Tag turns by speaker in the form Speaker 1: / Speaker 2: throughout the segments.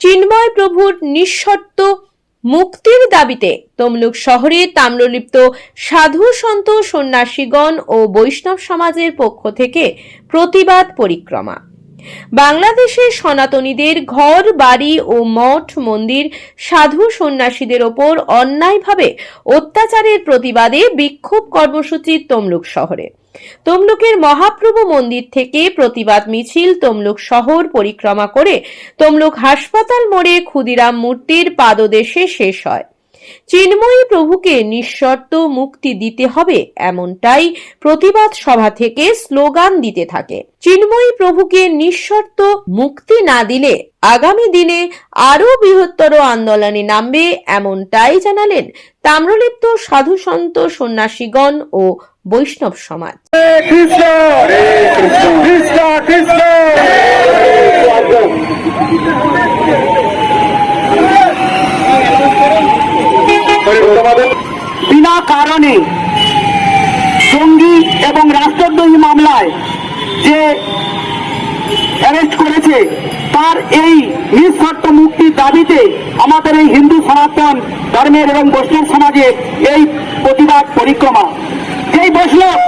Speaker 1: চিন্ময় প্রভুর নিঃশর্ত মুক্তির দাবিতে তমলুক শহরে তাম্রলিপ্ত সাধু সন্ত সন্ন্যাসীগণ ও বৈষ্ণব সমাজের পক্ষ থেকে প্রতিবাদ পরিক্রমা। বাংলাদেশের সনাতনীদের ঘর, বাড়ি ও মঠ, মন্দির সাধু সন্ন্যাসীদের ওপর অন্যায়ভাবে অত্যাচারের প্রতিবাদে বিক্ষোভ কর্মসূচি তমলুক শহরে। তমলুকের মহাপ্রভু মন্দির থেকে প্রতিবাদ মিছিল তমলুক শহর পরিক্রমা করে তমলুক হাসপাতাল মোড়ে ক্ষুদিরাম মূর্তির পাদদেশে শেষ হয়। চিন্ময়ী প্রভুকে নিঃশর্ত মুক্তি দিতে হবে, এমনটাই প্রতিবাদ সভা থেকে স্লোগান দিতে থাকে। চিন্ময়ী প্রভুকে নিঃশর্ত মুক্তি না দিলে আগামী দিনে আরও বৃহত্তর আন্দোলনে নামবে, এমনটাই জানালেন তাম্রলিপ্ত সাধু সন্ত সন্ন্যাসীগণ ও বৈষ্ণব সমাজ।
Speaker 2: কৃষ্ণ কৃষ্ণ কৃষ্ণ বিনা কারণে জঙ্গি এবং রাষ্ট্রদ্রোহী মামলায় যে অ্যারেস্ট করেছে, তার এই নিঃস্বার্থ মুক্তির দাবিতে আমাদের এই হিন্দু সনাতন ধর্মের এবং বৈষ্ণব সমাজে এই প্রতিবাদ পরিক্রমা। যেই বৈষ্ণব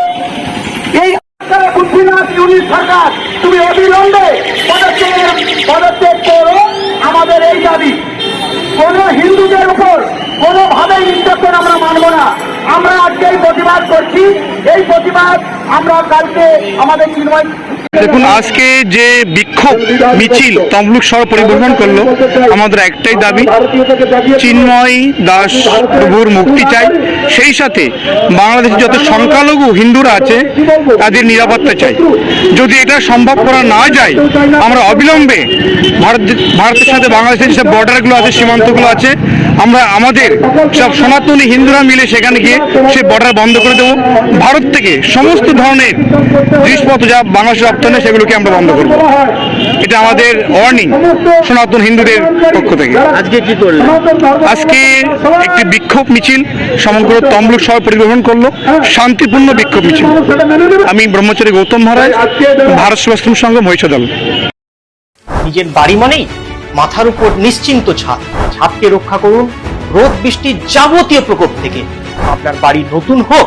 Speaker 2: এই বুদ্ধিনাথ ইউনিট সরকার তুমি অবিলম্বে পদক্ষেপ পদক্ষেপ করো আমাদের এই দাবি কোন হিন্দুদের উপর কোনোভাবেই নির্যাতন আমরা মানব না আমরা আজকে এই প্রতিবাদ করছি এই প্রতিবাদ
Speaker 3: দেখুন, আজকে যে বিক্ষোভ মিছিল তমলুক শহর পরিবহন করল, আমাদের একটাই দাবি, চিন্ময় দাস প্রভুর মুক্তি চাই। সেই সাথে বাংলাদেশে যত সংখ্যালঘু হিন্দুরা আছে, তাদের নিরাপত্তা চাই। যদি এটা সম্ভব করা না যায়, আমরা অবিলম্বে ভারত ভারতের সাথে বাংলাদেশের যেসব বর্ডারগুলো আছে, সীমান্তগুলো আছে, আমরা আমাদের সব সনাতনী হিন্দুরা মিলে সেখানে গিয়ে সে বর্ডার বন্ধ করে দেবো। ভারত থেকে সমস্ত ধরনের জিনিসপত্র যা বাংলাদেশে রপ্তানি সেগুলোকে আমরা বন্ধ করব। এটা আমাদের ওয়ার্নিং সনাতন হিন্দুদের পক্ষ থেকে।
Speaker 2: আজকে কি করলেন?
Speaker 3: আজকে একটি বিক্ষোভ মিছিল সমগ্র তমলুক শহর পরিবহন করল শান্তিপূর্ণ বিক্ষোভ মিছিল। আমি ব্রহ্মচারী গৌতম মহারাজ ভারত সেবাশ্রম সংঘ মহিষাদল
Speaker 4: নিজের বাড়ি মানেই মাথার উপর নিশ্চিন্ত ছাদ। ছাদকে রক্ষা করুন রোদ বৃষ্টির যাবতীয় প্রকোপ থেকে। আপনার বাড়ি নতুন হোক